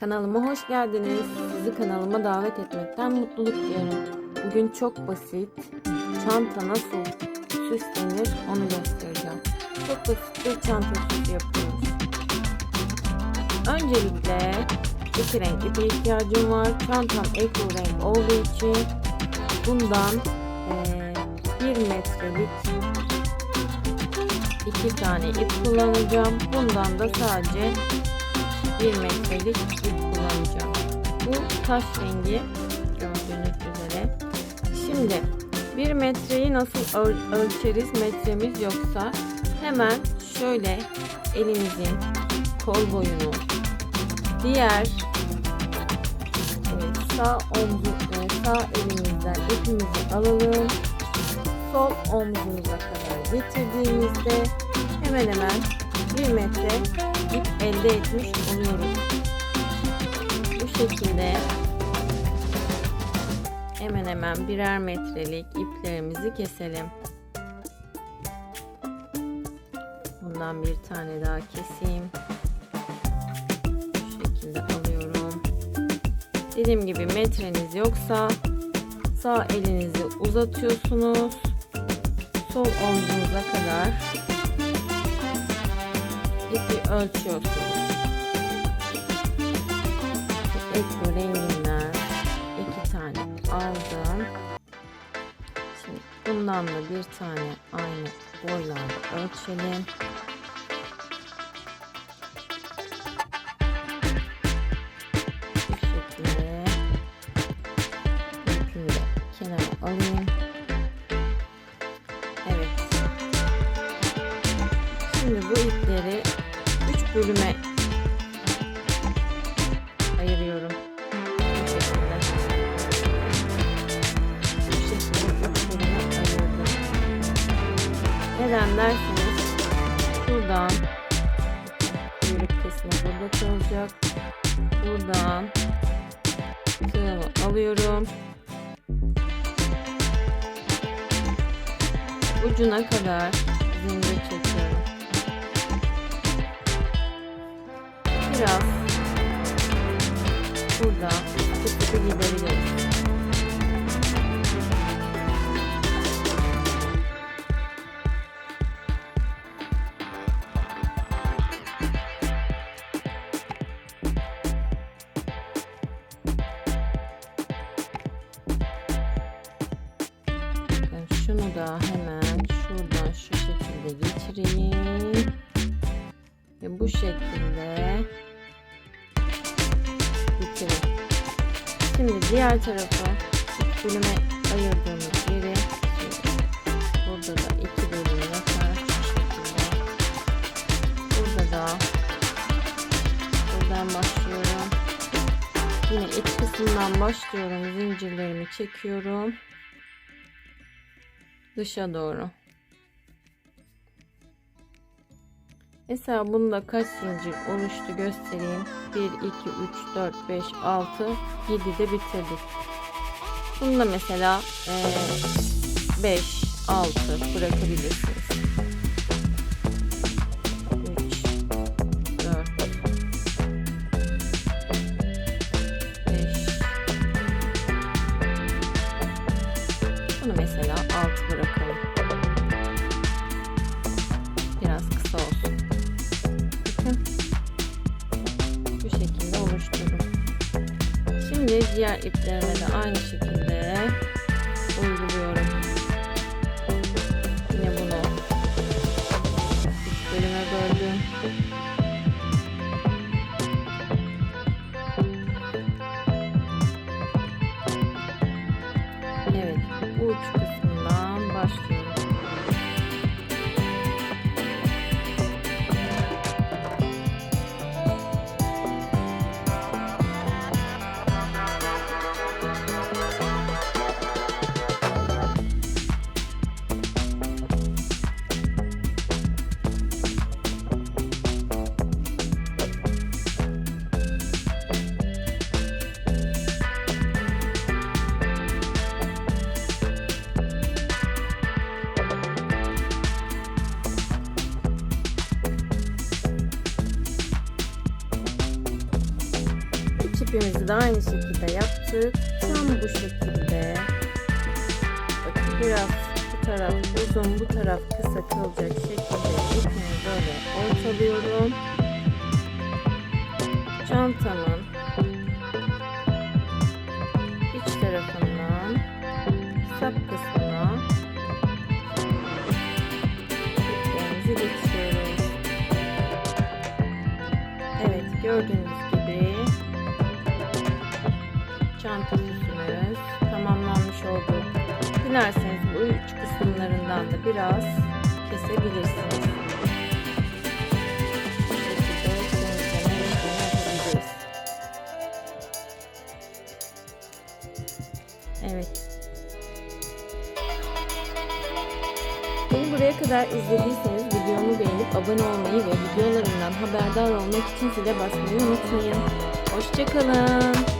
Kanalıma hoş geldiniz. Sizi kanalıma davet etmekten mutluluk duyuyorum. Bugün çok basit çanta nasıl süslenir onu göstereceğim. Çok basit bir çanta süsü yapıyoruz. Öncelikle iki renk ipe ihtiyacım var. Çantam ekru renk olduğu için bundan eee, bir metrelik iki tane ip kullanacağım. Bundan da sadece 1 metrelik ip kullanacağım. Bu taş rengi gördüğünüz üzere. Şimdi 1 metreyi nasıl öl- ölçeriz metremiz yoksa hemen şöyle elimizin kol boyunu diğer sağ omzu sağ elimizden ipimizi alalım sol omzumuza kadar getirdiğimizde hemen hemen 1 metre ip elde etmiş oluyoruz. Bu şekilde hemen hemen birer metrelik iplerimizi keselim. Bundan bir tane daha keseyim. Bu şekilde alıyorum. Dediğim gibi metreniz yoksa sağ elinizi uzatıyorsunuz. Sol omzunuza kadar ipi ölçüyorsunuz. Ekru renginden iki tane aldım. Şimdi bundan da bir tane aynı boylarda ölçelim. Bölüme ayırıyorum. Bu şekilde. Bu şekilde 3 bölüme ayırdım. Neden derseniz şuradan kuyruk kısmı burada kalacak. Buradan tığımı alıyorum. Ucuna kadar zincir çekiyorum. Biraz burada sıkı sıkı gidebiliriz. Bakın şunu da hemen şuradan şu şekilde geçireyim. Ve bu şekilde Şimdi diğer tarafı üç bölüme ayırdığımız yeri burada da iki bölüm yapar. Burada da buradan başlıyorum. Yine iç kısmından başlıyorum. Zincirlerimi çekiyorum dışa doğru. Mesela bunda kaç zincir oluştu göstereyim. 1, 2, 3, 4, 5, 6, 7 de bitirdik. Bunda mesela 5, 6 bırakabilirsiniz. 3, 4, 5, Bunu mesela alt bırakalım. Bu şekilde oluşturdum. Şimdi diğer iplerime de aynı şekilde uyguluyorum. Çipimizi de aynı şekilde yaptık. Tam bu şekilde. Bakın biraz bu taraf uzun, bu taraf kısa kalacak şekilde ipimi böyle ortalıyorum. Çantamın iç tarafından sap kısmına iplerimizi geçiyoruz. Evet gördüğünüz çanta süsümüz tamamlanmış oldu. Dilerseniz bu üç kısımlarından da biraz kesebilirsiniz. Bu şekilde temizleme işlemi yapabiliriz. Evet. Beni buraya kadar izlediyseniz videomu beğenip abone olmayı ve videolarımdan haberdar olmak için zile basmayı unutmayın. Hoşçakalın.